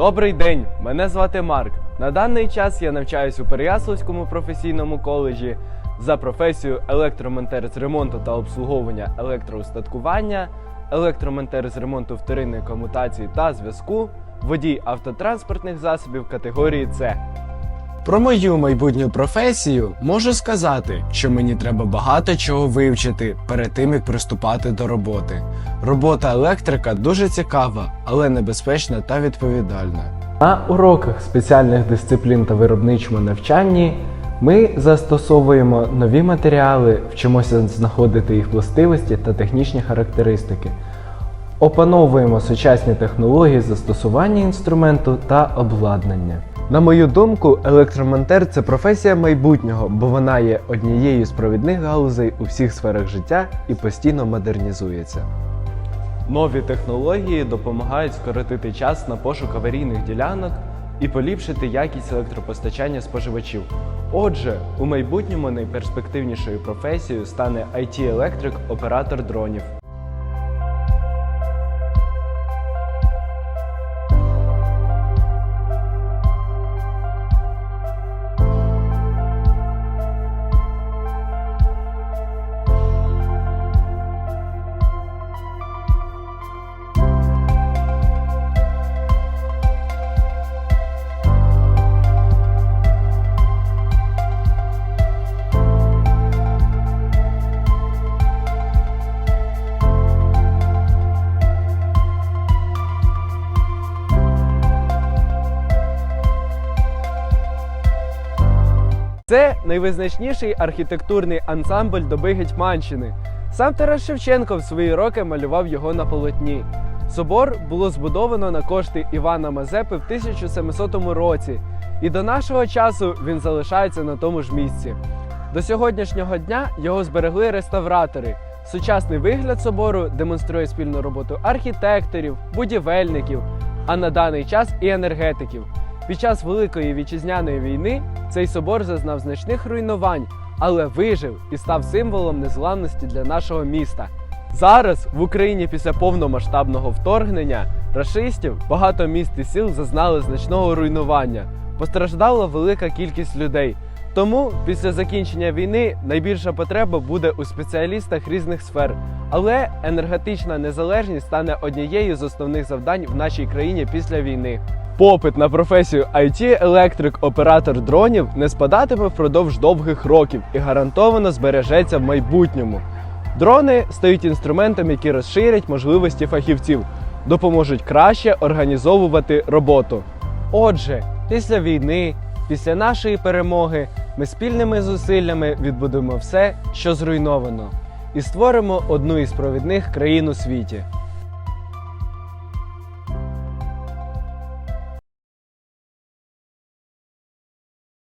Добрий день! Мене звати Марк. На даний час я навчаюсь у Переяславському професійному коледжі за професією електромонтер з ремонту та обслуговування електроустаткування, електромонтер з ремонту вторинної комутації та зв'язку, водій автотранспортних засобів категорії С. Про мою майбутню професію можу сказати, що мені треба багато чого вивчити перед тим, як приступати до роботи. Робота електрика дуже цікава, але небезпечна та відповідальна. На уроках спеціальних дисциплін та виробничому навчанні ми застосовуємо нові матеріали, вчимося знаходити їх властивості та технічні характеристики. Опановуємо сучасні технології застосування інструменту та обладнання. На мою думку, електромонтер це професія майбутнього, бо вона є однією з провідних галузей у всіх сферах життя і постійно модернізується. Нові технології допомагають скоротити час на пошук аварійних ділянок і поліпшити якість електропостачання споживачів. Отже, у майбутньому найперспективнішою професією стане IT-електрик оператор дронів. Це найвизначніший архітектурний ансамбль доби Гетьманщини. Сам Тарас Шевченко в свої роки малював його на полотні. Собор було збудовано на кошти Івана Мазепи в 1700 році, і до нашого часу він залишається на тому ж місці. До сьогоднішнього дня його зберегли реставратори. Сучасний вигляд собору демонструє спільну роботу архітекторів, будівельників, а на даний час і енергетиків. Під час Великої вітчизняної війни цей собор зазнав значних руйнувань, але вижив і став символом незламності для нашого міста. Зараз в Україні після повномасштабного вторгнення рашистів багато міст і сіл зазнали значного руйнування. Постраждала велика кількість людей. Тому після закінчення війни найбільша потреба буде у спеціалістах різних сфер. Але енергетична незалежність стане однією з основних завдань в нашій країні після війни. Попит на професію IT-електрик оператор дронів не спадатиме впродовж довгих років і гарантовано збережеться в майбутньому. Дрони стають інструментом, які розширять можливості фахівців, допоможуть краще організовувати роботу. Отже, після війни, після нашої перемоги, ми спільними зусиллями відбудуємо все, що зруйновано, і створимо одну із провідних країн у світі.